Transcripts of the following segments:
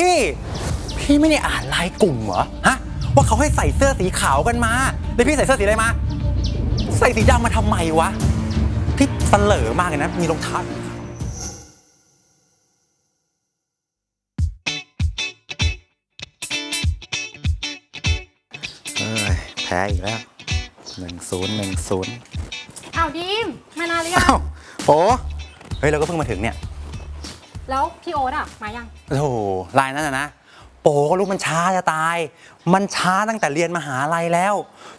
พี่ พี่ไม่ได้อ่านไลน์กลุ่มเหรอฮะว่าเขาให้ใส่เสื้อสีขาวกันมาแล้วพี่ใส่เสื้อสีอะไรมา ใส่สีดำมาทำไมวะพี่เสลอมากเลยนะ มีรองเท้าสีขาวเอ้ยแพ้อีกแล้วหนึ่งศูนย์หนึ่งศูนย์อ้าวดีมมานานหรือยัง อ้าวโอ้เฮ้ยเราก็เพิ่งมาถึงเนี่ย แล้วพี่โอ๊ตอะมายัง โอ้โหลายนั้นนะนะ โปก็รู้มันช้าจะตาย มันช้าตั้งแต่เรียนมหาลัยแล้ว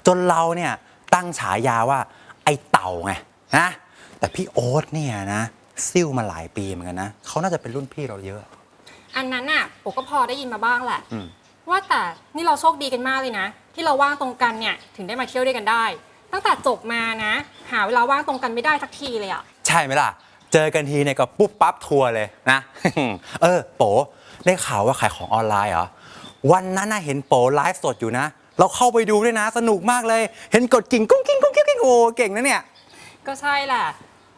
จนเราเนี่ยตั้งฉายาว่า ไอ้เต่าไงนะแต่พี่โอ๊ตเนี่ยนะซิ่วมาหลายปีเหมือนกันนะเขาน่าจะเป็นรุ่นพี่เราเยอะ อันนั้นอะโอก็พอได้ยินมาบ้างแหละ อืม ว่าแต่นี่เราโชคดีกันมากเลยนะ ที่เราว่างตรงกันเนี่ยถึงได้มาเที่ยวด้วยกันได้ ตั้งแต่จบมานะ หาเวลาว่างตรงกันไม่ได้สักทีเลยอะใช่ไหมล่ะ เจอกันทีเนี่ยก็ปุ๊บปั๊บทัวร์เลยนะ เออโปได้ข่าวว่าขายของออนไลน์เหรอ วันนั้นน่ะเห็นโปไลฟ์สดอยู่นะ เราเข้าไปดูด้วยนะ สนุกมากเลย เห็นกดกิ่งกุ้งกิ้งกุ้งกิ้งกุ้งโอ้เก่งนะเนี่ย ก็ใช่แหละ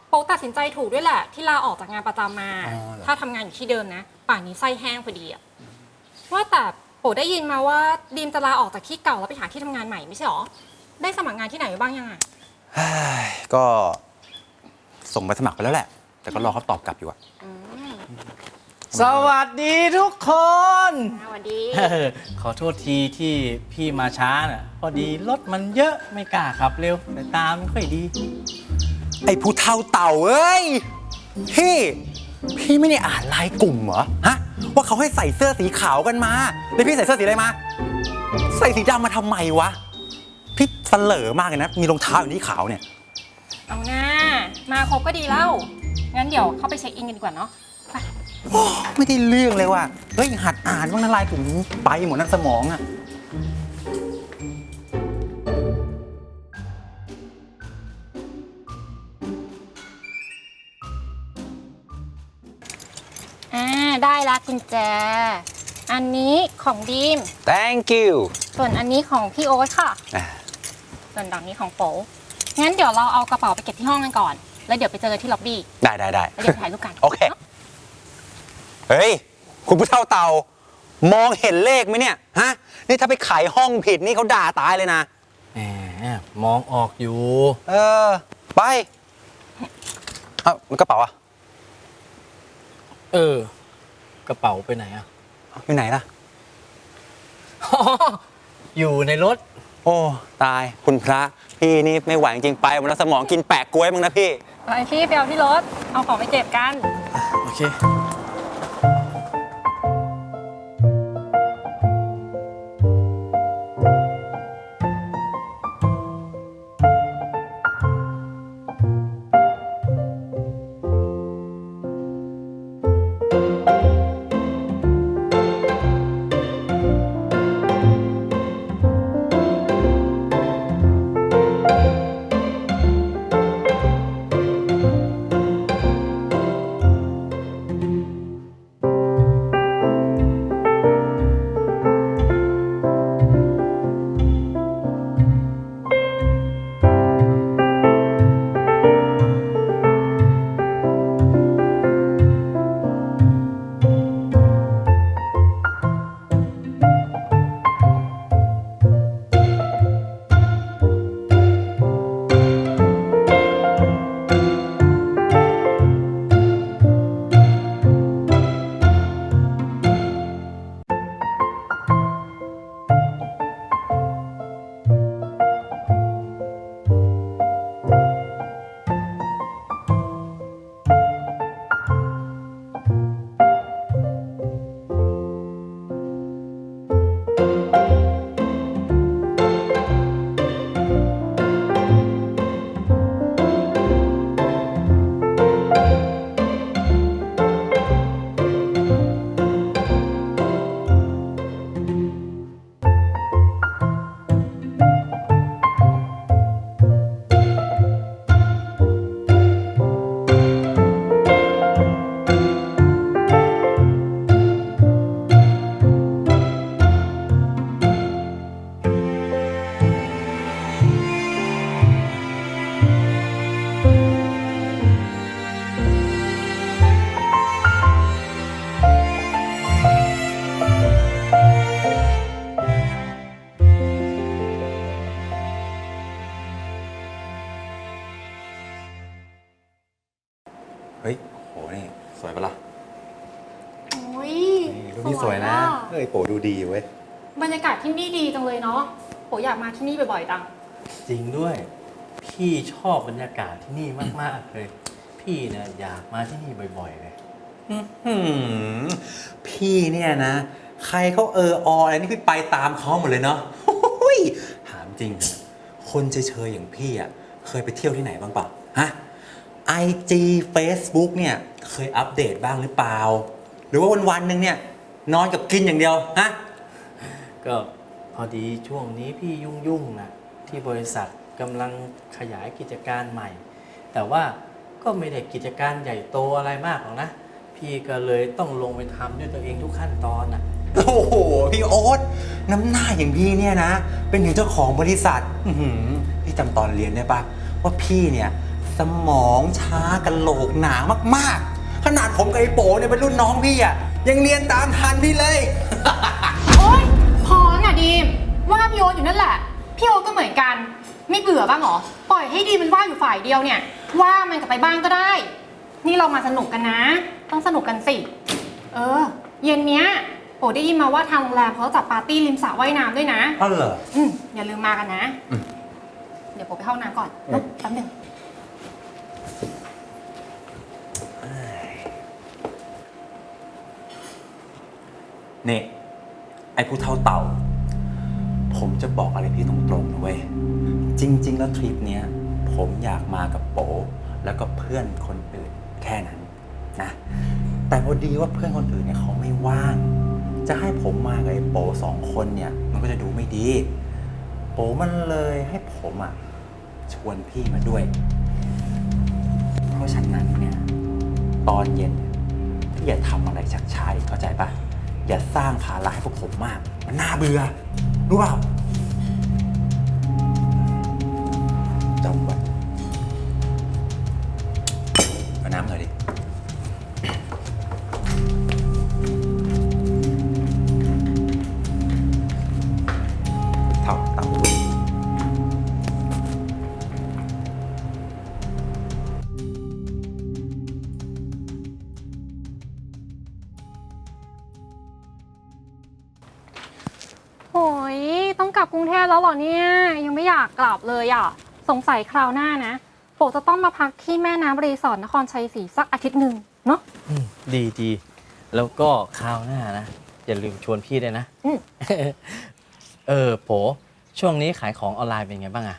โป๊กตัดสินใจถูกด้วยแหละ ที่ลาออกจากงานประจำมา อ๋อเหรอ ถ้าทำงานอยู่ที่เดิมนะ ป่านนี้ไส้แห้งพอดีอะว่าแต่โป๊ได้ยินมาว่าดีมจะลาออกจากที่เก่าแล้วไปหาที่ทำงานใหม่ไม่ใช่หรอ ได้สมัครงานที่ไหนไว้บ้างยังอะเฮ้ยก็ส่งไปสมัครไปแล้วแหละ แต่ก็รอเขาตอบกลับอยู่อะอืมสวัสดีทุกคน สวัสดีเออขอโทษทีที่พี่มาช้าน่ะ พอดีรถมันเยอะไม่กล้าขับเร็วแต่ตามไม่ค่อยดี ไอ้ผู้เท่าเต่าเอ้ย พี่ พี่ไม่ได้อ่านไลน์กลุ่มเหรอ ฮะ ว่าเขาให้ใส่เสื้อสีขาวกันมา แล้วพี่ใส่เสื้อสีอะไรมา ใส่สีดำมาทำไมวะ พี่เสลอมากเลยนะ มีรองเท้าอยู่ที่ขาวเนี่ย เอาหน้า มาครบก็ดีแล้ว งั้นเดี๋ยวเข้าไปเช็คอินกันดีกว่าเนาะไปโอ้ไม่ได้เรื่องเลยว่ะ เฮ้ย หัดอ่านบ้างนะไลน์กลุ่มนี้ไปหมดนั่นสมองอะอ่าได้ละกุญแจ อันนี้ของดีม thank you ส่วนอันนี้ของพี่โอ๊ตค่ะ อะส่วนดอกนี้ของโป๊งั้นเดี๋ยวเราเอากระเป๋าไปเก็บที่ห้องกันก่อน แล้วเดี๋ยวไปเจอกันที่ล็อบบี้ได้ได้ได้แล้วเดี๋ยวไปถ่ายรูปกันโอเคเฮ้ย คุณผู้เท่าเต่ามองเห็นเลขไหมเนี่ย ฮะ นี่ถ้าไปขายห้องผิดนี่เขาด่าตายเลยนะ แหมมองออกอยู่ เออ ไป เอ้ากระเป๋าอะเออ กระเป๋าไปไหนอะ อยู่ไหนล่ะ อยู่ในรถ โอ้ ตายคุณพระ พี่นี่ไม่ไหวจริงๆไปหมดแล้วสมองกินแปะกล้วยมั้งนะพี่ ไปพี่ไปเอาที่รถ เอาของไปเก็บกัน โอเค ดูดีเว้ย บรรยากาศที่นี่ดีจังเลยเนาะโปอยากมาที่นี่บ่อยๆจัง จริงด้วย พี่ชอบบรรยากาศที่นี่มาก ๆ เลย พี่เนี่ยอยากมาที่นี่บ่อย ๆ เลยหืมพี่เนี่ยนะ ใครเขาเออออะไรนี่พี่ไปตามเขาหมดเลยเนาะโอ้ยถามจริงเถอะคนเฉยๆอย่างพี่อะเคยไปเที่ยวที่ไหนบ้างเปล่าฮะ IG Facebook เนี่ยเคยอัปเดตบ้างหรือเปล่า หรือว่าวันๆหนึ่งเนี่ย นอนกับกินอย่างเดียวฮะก็พอดีช่วงนี้พี่ยุ่งๆนะที่บริษัทกำลังขยายกิจการใหม่ แต่ว่าก็ไม่ได้กิจการใหญ่โตอะไรมากหรอกนะ พี่ก็เลยต้องลงไปทำด้วยตัวเองทุกขั้นตอนน่ะโอ้โหพี่โอ๊ตน้ำหน้าอย่างพี่เนี่ยนะ เป็นถึงเจ้าของบริษัทอื้อหือพี่จำตอนเรียนได้ปะว่าพี่เนี่ยสมองช้ากะโหลกหนามากๆ ขนาดผมกับไอ้โป๋เนี่ยเป็นรุ่นน้องพี่อะ ยังเรียนตามทันพี่เลย โอ๊ยพอแล้วนะดีมว่าพี่โอ๊ตอยู่นั่นแหละ พี่โอ๊ตก็เหมือนกัน ไม่เบื่อบ้างเหรอ ปล่อยให้ดีมมันว่าอยู่ฝ่ายเดียวเนี่ย ว่ามันกลับไปบ้างก็ได้ นี่เรามาสนุกกันนะ ต้องสนุกกันสิ เออ เย็นเนี้ยโปได้ยินมาว่าทางโรงแรมเขาจัดปาร์ตี้ริมสระว่ายน้ำด้วยนะ อ๋อเหรอ อืมอย่าลืมมากันนะอืมเดี๋ยวโปไปเข้าห้องน้ำก่อนอืมแป๊บหนึง นี่ ไอ้ผู้เท่าเต่า ผมจะบอกอะไรพี่ตรงๆนะเว้ย จริง ๆ แล้วทริปเนี้ย ผมอยากมากับโปแล้วก็เพื่อนคนอื่นแค่นั้นนะ แต่พอดีว่าเพื่อนคนอื่นเนี่ยเขาไม่ว่าง จะให้ผมมากับไอ้โปสองคนเนี่ย มันก็จะดูไม่ดี โปมันเลยให้ผมอะชวนพี่มาด้วย เพราะฉะนั้นเนี่ย ตอนเย็นพี่อย่าทำอะไรชักช้าอีกเข้าใจปะ อย่าสร้างภาระให้พวกผมมาก มันน่าเบื่อ รู้เปล่าจำไว้เโอ้ยต้องกลับกรุงเทพแล้วเหรอเนี่ย ยังไม่อยากกลับเลยอะ สงสัยคราวหน้านะโปจะต้องมาพักที่แม่น้ำรีสอร์ทนครชัยศรีสักอาทิตย์หนึ่งเนาะ อืมดีดีแล้วก็คราวหน้านะ อย่าลืมชวนพี่ด้วยนะอืม เออโปช่วงนี้ขายของออนไลน์เป็นไงบ้างอะ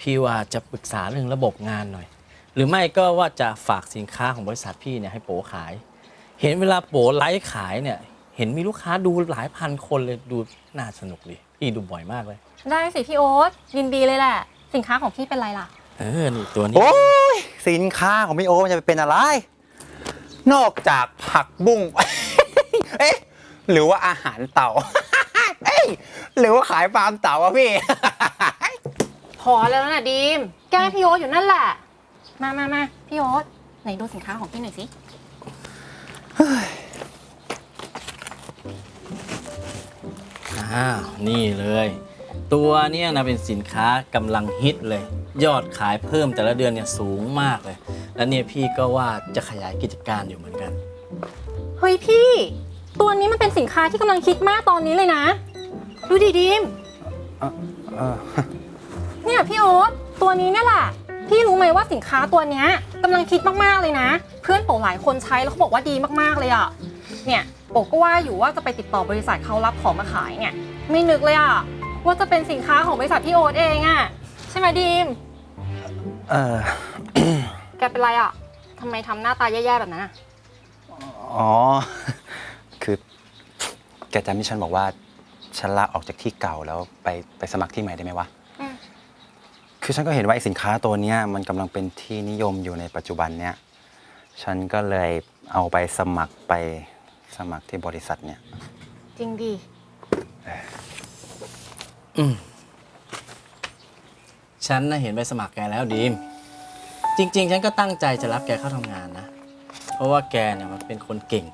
พี่ว่าจะปรึกษาเรื่องระบบงานหน่อย หรือไม่ก็ว่าจะฝากสินค้าของบริษัทพี่เนี่ยให้โปขาย เห็นเวลาโปไลฟ์ขายเนี่ย เห็นมีลูกค้าดูหลายพันคนเลยดูน่าสนุกดีพี่ดูบ่อยมากเลย ได้สิพี่โอ๊ตยินดีเลยแหละ สินค้าของพี่เป็นไรล่ะ เออนี่ตัวนี้ โอ้ยสินค้าของพี่โอมันจะไปเป็นอะไร นอกจากผักบุ้ง เอ๊ะหรือว่าอาหารเต่า เอ้ยหรือว่าขายฟาร์มเต่าอะพี่ พอแล้วนะดีม แกล้งพี่โอ๊ตอยู่นั่นแหละ มามามาพี่โอ๊ตไหนดูสินค้าของพี่หน่อยสิ อ้าวนี่เลย ตัวเนี้นะเป็นสินค้ากำลังฮิตเลย ยอดขายเพิ่มแต่ละเดือนเนี่ยสูงมากเลย แล้วเนี่ยพี่ก็ว่าจะขยายกิจการอยู่เหมือนกัน เฮ้ยพี่ ตัวนี้มันเป็นสินค้าที่กำลังคิดมากตอนนี้เลยนะ ดูดิดีมเนี่ยพี่โอ๊ตตัวนี้เนี่ยแหละ พี่รู้ไหมว่าสินค้าตัวเนี้ยกำลังคิดมากๆเลยนะ เพื่อนโปหลายคนใช้แล้วเขาบอกว่าดีมากๆเลยอะ เนี่ยโปก็ว่าอยู่ว่าจะไปติดต่อบริษัทเขารับของมาขายเนี่ย ไม่นึกเลยอะว่าจะเป็นสินค้าของบริษัทพี่โอ๊ตเองอะใช่ไหมดีมเออ แกเป็นไรอะทำไมทำหน้าตาแย่ๆแบบนั้นอะอ๋อ คือ แกจำที่ฉันบอกว่า ฉันลาออกจากที่เก่าแล้วไปไปสมัครที่ใหม่ได้ไหมวะ อืมคือฉันก็เห็นว่าไอ้สินค้าตัวเนี้ยมันกำลังเป็นที่นิยมอยู่ในปัจจุบันเนี้ย ฉันก็เลยเอาไปสมัครไป สมัครที่บริษัทเนี่ย จริงดีอืมฉันน่ะเห็นไปสมัครแกแล้วดีม จริง ๆ ฉันก็ตั้งใจจะรับแกเข้าทำงานนะ เพราะว่าแกเนี่ยมันเป็นคนเก่ง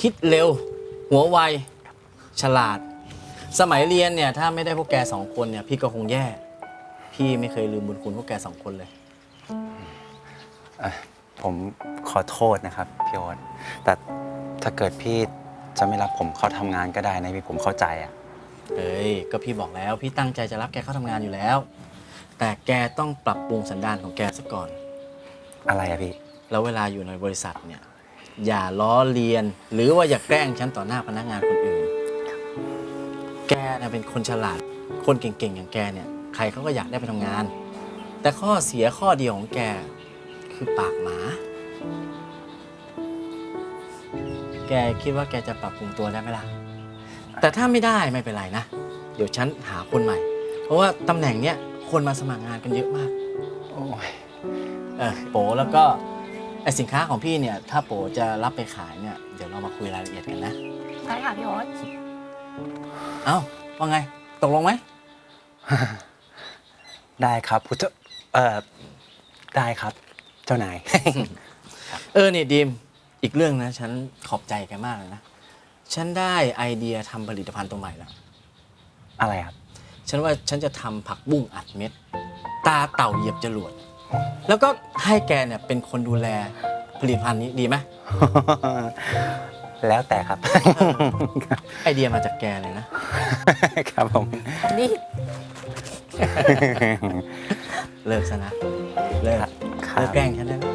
คิดเร็ว หัวไว ฉลาด สมัยเรียนเนี่ย ถ้าไม่ได้พวกแกสองคนเนี่ย พี่ก็คงแย่ พี่ไม่เคยลืมบุญคุณพวกแกสองคนเลย ผมขอโทษนะครับพี่โอ๊ตแต่ ถ้าเกิดพี่จะไม่รับผมเข้าทำงานก็ได้นะพี่ผมเข้าใจอะเอ้ยก็พี่บอกแล้ว พี่ตั้งใจจะรับแกเข้าทำงานอยู่แล้ว แต่แกต้องปรับปรุงสันดานของแกซะก่อน อะไรอะพี่ แล้วเวลาอยู่ในบริษัทเนี่ย อย่าล้อเลียน หรือว่าอย่าแกล้งฉันต่อหน้าพนักงานคนอื่น แกนะเป็นคนฉลาด คนเก่งๆอย่างแกเนี่ย ใครเขาก็อยากได้ไปทำงาน แต่ข้อเสียข้อเดียวของแกคือปากหมา แกคิดว่าแกจะปรับปรุงตัวได้ไหมล่ะ แต่ถ้าไม่ได้ไม่เป็นไรนะ เดี๋ยวฉันหาคนใหม่ เพราะว่าตำแหน่งเนี้ยคนมาสมัครงานกันเยอะมาก โอ้ยเออโปแล้วก็ไอสินค้าของพี่เนี่ย ถ้าโปจะรับไปขายเนี่ย เดี๋ยวเรามาคุยรายละเอียดกันนะ ใช่ค่ะพี่โอ๊ตเอ้าว่าไง ตกลงไหม ได้ครับพุทธเอ่อได้ครับ เจ้านาย เออนี่ดีม อีกเรื่องนะ ฉันขอบใจแกมากเลยนะ ฉันได้ไอเดียทำผลิตภัณฑ์ตัวใหม่แล้ว อะไรครับ ฉันว่าฉันจะทำผักบุ้งอัดเม็ด ตาเต่าเหยียบจรวด แล้วก็ให้แกเนี่ยเป็นคนดูแลผลิตภัณฑ์นี้ดีไหมแล้วแต่ครับ ไอเดียมาจากแกเลยนะ ครับผม นี่เลิกซะนะ เลิกครับ เลิกแกล้งฉันได้ไหม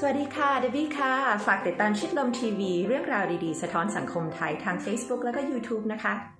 สวัสดีค่ะเดบี้ค่ะ ฝากติดตามชิดลมทีวี เรื่องราวดีๆ สะท้อนสังคมไทยทาง Facebook แล้วก็ YouTube นะคะ